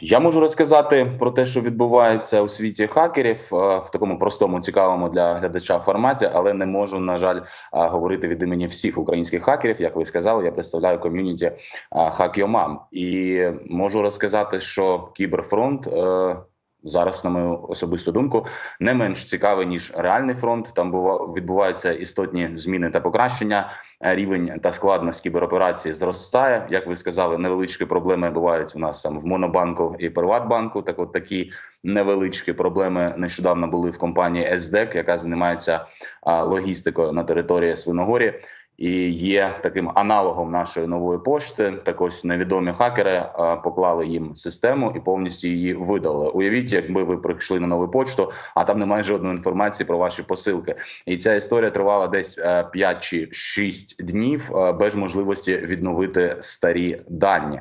Я можу розказати про те, що відбувається у світі хакерів в такому простому, цікавому для глядача форматі, але не можу, на жаль, говорити від імені всіх українських хакерів. Як ви сказали, я представляю ком'юніті Hack.Your.Mom. і можу розказати, що кіберфронт. Е, Зараз, на мою особисту думку, не менш цікавий ніж реальний фронт. Там бува- відбуваються істотні зміни та покращення. Е, Рівень та складність кібероперації зростає. Як ви сказали, невеличкі проблеми бувають у нас там в Монобанку і Приватбанку. Так, от такі невеличкі проблеми нещодавно були в компанії SDEC, яка займається логістикою на території Свиногорі. І є таким аналогом нашої нової пошти. Так ось невідомі хакери поклали їм систему і повністю її видали. Уявіть, якби ви прийшли на нову почту, а там немає жодної інформації про ваші посилки. І ця історія тривала десь е, 5 чи 6 днів е, без можливості відновити старі дані.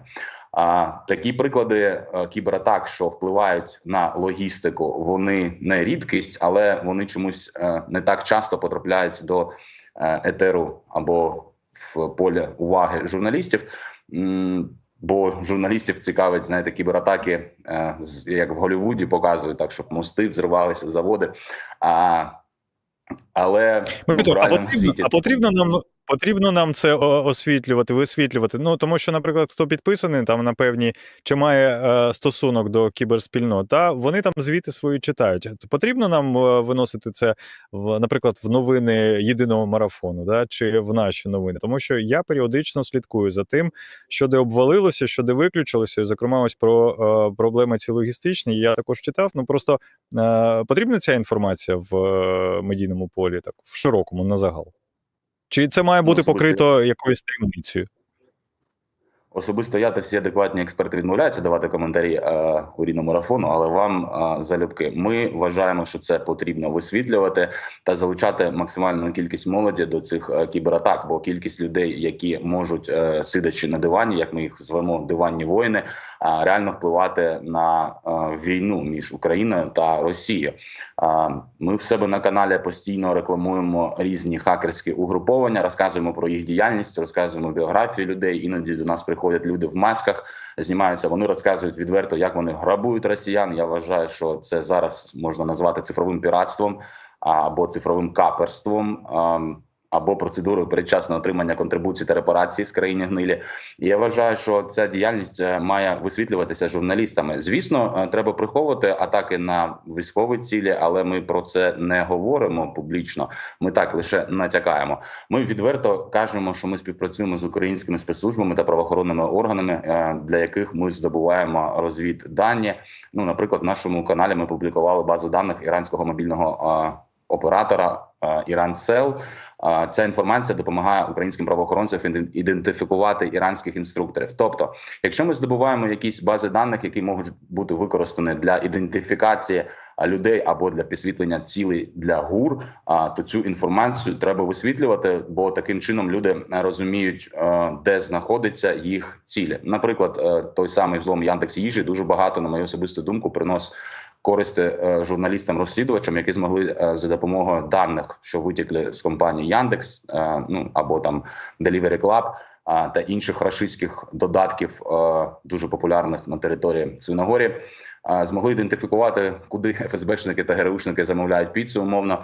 А такі приклади е, кібератак, що впливають на логістику, вони не рідкість, але вони чомусь е, не так часто потрапляють до е, етеру або в поле уваги журналістів. Бо журналістів цікавить, знаєте, кібератаки, е, як в Голлівуді показують, так щоб мости взривалися, заводи. А, але а потрібно, світі а потрібно нам потрібно нам це освітлювати, висвітлювати. Ну тому що, наприклад, хто підписаний там на певні чи має е, стосунок до кіберспільнот, та вони там звіти свої читають. Це Потрібно нам е, виносити це в, наприклад, в новини єдиного марафону, да, чи в наші новини, тому що я періодично слідкую за тим, що де обвалилося, що де виключилося. Зокрема, ось про е, проблеми ці логістичні. Я також читав. Ну просто е, потрібна ця інформація в е, медійному полі, так в широкому на загал. Чи це має бути покрито якоюсь таємницею? Особисто я та всі адекватні експерти відмовляються давати коментарі е, у рідному марафону, але вам е, залюбки. Ми вважаємо, що це потрібно висвітлювати та залучати максимальну кількість молоді до цих е, кібератак, бо кількість людей, які можуть е, сидячи на дивані, як ми їх звемо диванні воїни, е, реально впливати на е, війну між Україною та Росією. Е, ми в себе на каналі постійно рекламуємо різні хакерські угруповання, розказуємо про їх діяльність, розказуємо біографії людей. Іноді до нас приходять люди в масках, знімаються. Вони розказують відверто, як вони грабують росіян. Я вважаю, що це зараз можна назвати цифровим піратством або цифровим каперством. Або процедурою передчасного отримання контрибуцій та репарацій з країни гнилі. І я вважаю, що ця діяльність е, має висвітлюватися журналістами. Звісно, е, треба приховувати атаки на військові цілі, але ми про це не говоримо публічно. Ми так лише натякаємо. Ми відверто кажемо, що ми співпрацюємо з українськими спецслужбами та правоохоронними органами, е, для яких ми здобуваємо розвіддані. Ну, наприклад, в нашому каналі ми публікували базу даних іранського мобільного оператора. Ірансел ця інформація допомагає українським правоохоронцям ідентифікувати іранських інструкторів. Тобто, якщо ми здобуваємо якісь бази даних, які можуть бути використані для ідентифікації людей або для підсвітлення цілей для гур, то цю інформацію треба висвітлювати, бо таким чином люди е, розуміють, е, де знаходиться їх цілі. Наприклад, е, той самий взлом Яндекс їжі дуже багато, на мою особисту думку, принос користі е, журналістам-розслідувачам, які змогли е, за допомогою даних, що витікли з компанії Яндекс, е, ну або там Delivery Club, та інших рашистських додатків, дуже популярних на території Свиногорі, змогли ідентифікувати, куди ФСБшники та ГРУшники замовляють піцу, умовно,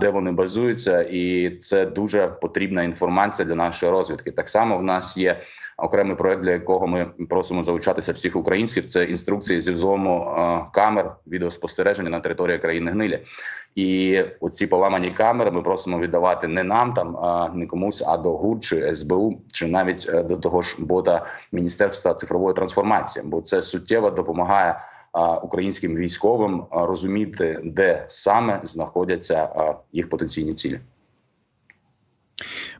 де вони базуються, і це дуже потрібна інформація для нашої розвідки. Так само в нас є окремий проект, для якого ми просимо залучатися всіх українців. Це інструкції зі взлому е, камер відеоспостереження на території країни гнилі. І оці поламані камери ми просимо віддавати не нам, там а не комусь, а до ГУР чи СБУ, чи навіть е, до того ж бота Міністерства цифрової трансформації, бо це суттєво допомагає. Українським військовим розуміти, де саме знаходяться їх потенційні цілі.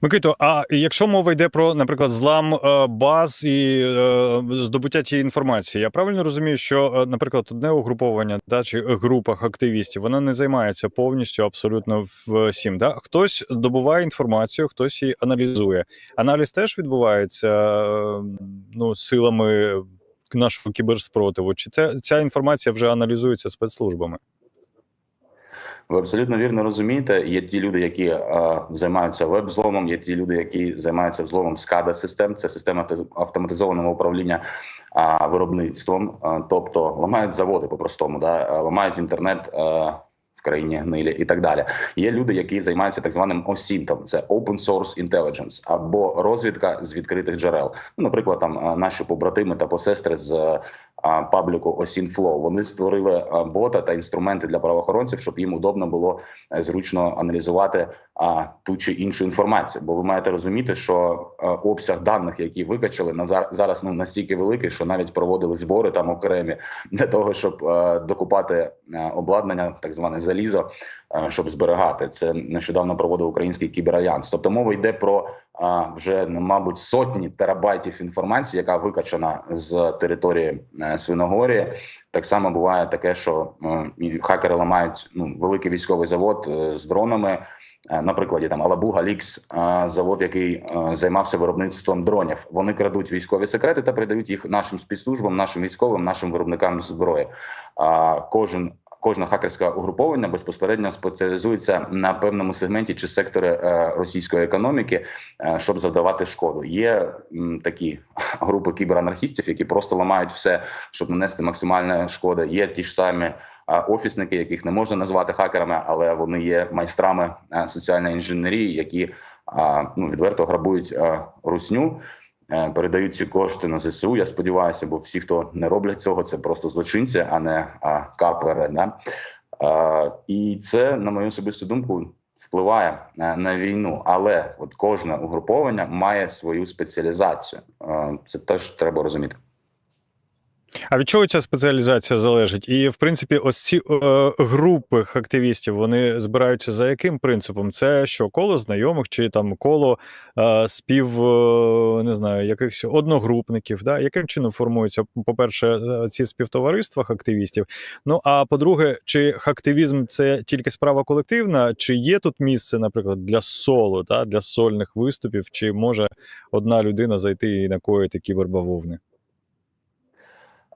Микито, а якщо мова йде про, наприклад, злам е, баз і е, здобуття тієї інформації, я правильно розумію, що, е, наприклад, одне угруповання да, чи групах активістів вона не займається повністю абсолютно всім. Да? Хтось добуває інформацію, хтось її аналізує. Аналіз теж відбувається ну, силами нашого кіберспротиву. Чи це, ця інформація вже аналізується спецслужбами? Ви абсолютно вірно розумієте. Є ті люди, які е, займаються веб-зломом, є ті люди, які займаються взломом скада систем. Це система авто- автоматизованого управління а, виробництвом, а, тобто ламають заводи по-простому, да, ламають інтернет. е, в країні гнилі і так далі. Є люди, які займаються так званим осінтом. Це Open Source Intelligence або розвідка з відкритих джерел. Ну, наприклад, там наші побратими та посестри з пабліку Осінфло. Вони створили бота та інструменти для правоохоронців, щоб їм удобно було е, зручно аналізувати а, ту чи іншу інформацію. Бо ви маєте розуміти, що е, обсяг даних, які викачали на зараз, ну настільки великий, що навіть проводили збори там окремі для того, щоб е, докупати е, обладнання, так зване залізо, щоб зберігати. Це нещодавно проводив український кіберальянс. Тобто мова йде про вже ну, мабуть сотні терабайтів інформації, яка викачана з території Свиногорії. Так само буває таке, що хакери ламають ну великий військовий завод з дронами. Е, На прикладі там Алабуга Лікс, е, завод, який е, займався виробництвом дронів. Вони крадуть військові секрети та передають їх нашим спецслужбам, нашим військовим, нашим виробникам зброї. Кожен кожне хакерське угруповання безпосередньо спеціалізується на певному сегменті чи секторі е, російської економіки, е, щоб завдавати шкоду. Є такі групи кіберанархістів, які просто ламають все, щоб нанести максимальне шкоди. Є ті ж самі офісники, яких не можна назвати хакерами, але вони є майстрами соціальної інженерії, які ну відверто грабують русню. Е, Передають ці кошти на ЗСУ. Я сподіваюся, бо всі, хто не роблять цього, це просто злочинці, а не а, капери. Да? А, і це, на мою особисту думку, впливає е, на війну. Але от кожне угруповання має свою спеціалізацію. Е, Це теж треба розуміти. А від чого ця спеціалізація залежить? І, в принципі, ось ці е, групи активістів вони збираються за яким принципом? Це що коло знайомих, чи там коло е, спів, е, не знаю, якихось одногрупників? Да? Яким чином формуються, по-перше, е, ці співтовариства активістів? Ну а по-друге, чи хактивізм це тільки справа колективна, чи є тут місце, наприклад, для соло, да? для сольних виступів, чи може одна людина зайти і накоїти кібербавовни?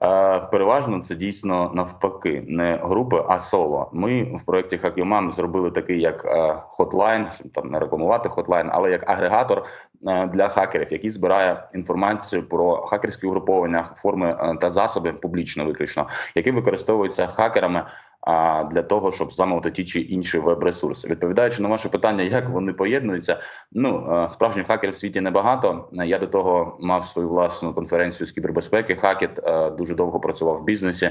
Е, Переважно це дійсно навпаки, не групи, а соло. Ми в проєкті Хакюмам зробили такий як е, хотлайн, щоб там не рекламувати хотлайн, але як агрегатор е, для хакерів, який збирає інформацію про хакерські угруповання, форми е, та засоби публічно виключно, які використовуються хакерами а, для того, щоб зламувати ті чи інші веб-ресурси. Відповідаючи на ваше питання, як вони поєднуються, ну е, справжніх хакерів в світі небагато. Я до того мав свою власну конференцію з кібербезпеки. Хакет е, дуже довго працював в бізнесі.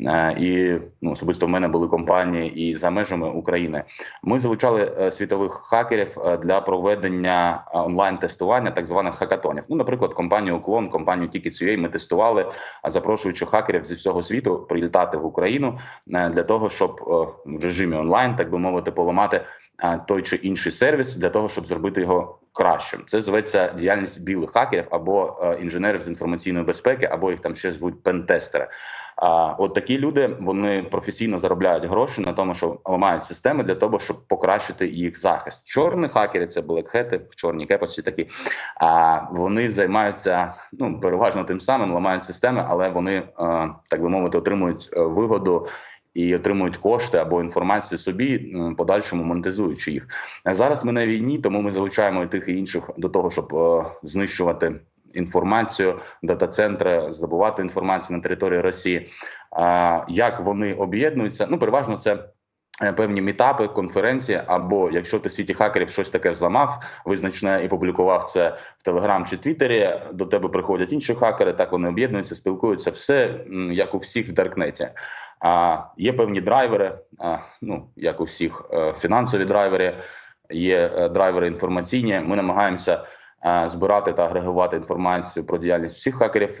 Е, І ну, особисто в мене були компанії і за межами України. Ми залучали е, світових хакерів е, для проведення онлайн-тестування так званих хакатонів. Ну, наприклад, компанію Уклон, компанію Tickets.ua ми тестували, запрошуючи хакерів зі всього світу прилітати в Україну для того, щоб в режимі онлайн, так би мовити, поламати той чи інший сервіс для того, щоб зробити його кращим. Це зветься діяльність білих хакерів або е, інженерів з інформаційної безпеки, або їх там ще звуть пентестери. А от такі люди вони професійно заробляють гроші на тому, що ламають системи для того, щоб покращити їх захист. Чорні хакери це блекхети в чорній кепості. Такі а вони займаються ну переважно тим самим, ламають системи, але вони е, так би мовити отримують е, вигоду. І отримують кошти або інформацію собі, подальшому монетизуючи їх. Зараз ми на війні, тому ми залучаємо і тих і інших до того, щоб е, знищувати інформацію, дата-центри, здобувати інформацію на території Росії. Як вони об'єднуються? Ну, переважно це. Е, Певні мітапи, конференції, або якщо ти світі хакерів щось таке взламав, визначне і публікував це в Телеграм чи Твіттері, до тебе приходять інші хакери, так вони об'єднуються, спілкуються, все як у всіх в Даркнеті. А є певні драйвери, а, ну як у всіх е, фінансові драйвери, є е, драйвери інформаційні. Ми намагаємося збирати та агрегувати інформацію про діяльність всіх хакерів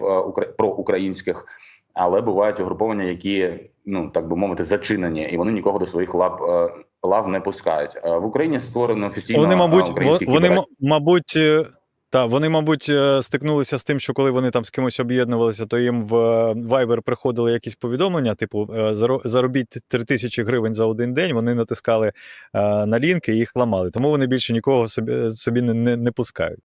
про українських, але бувають угруповання, які ну так би мовити зачинені, і вони нікого до своїх лав е, лав не пускають. Е, В Україні створено офіційно Вони, е, мабуть, український вони, кібер- мабуть, та вони, мабуть, стикнулися з тим, що коли вони там з кимось об'єднувалися, то їм в Viber приходили якісь повідомлення, типу «Заро- заробіть 3 тисячі гривень за один день. Вони натискали на лінки і їх ламали. Тому вони більше нікого собі, собі не, не, не пускають.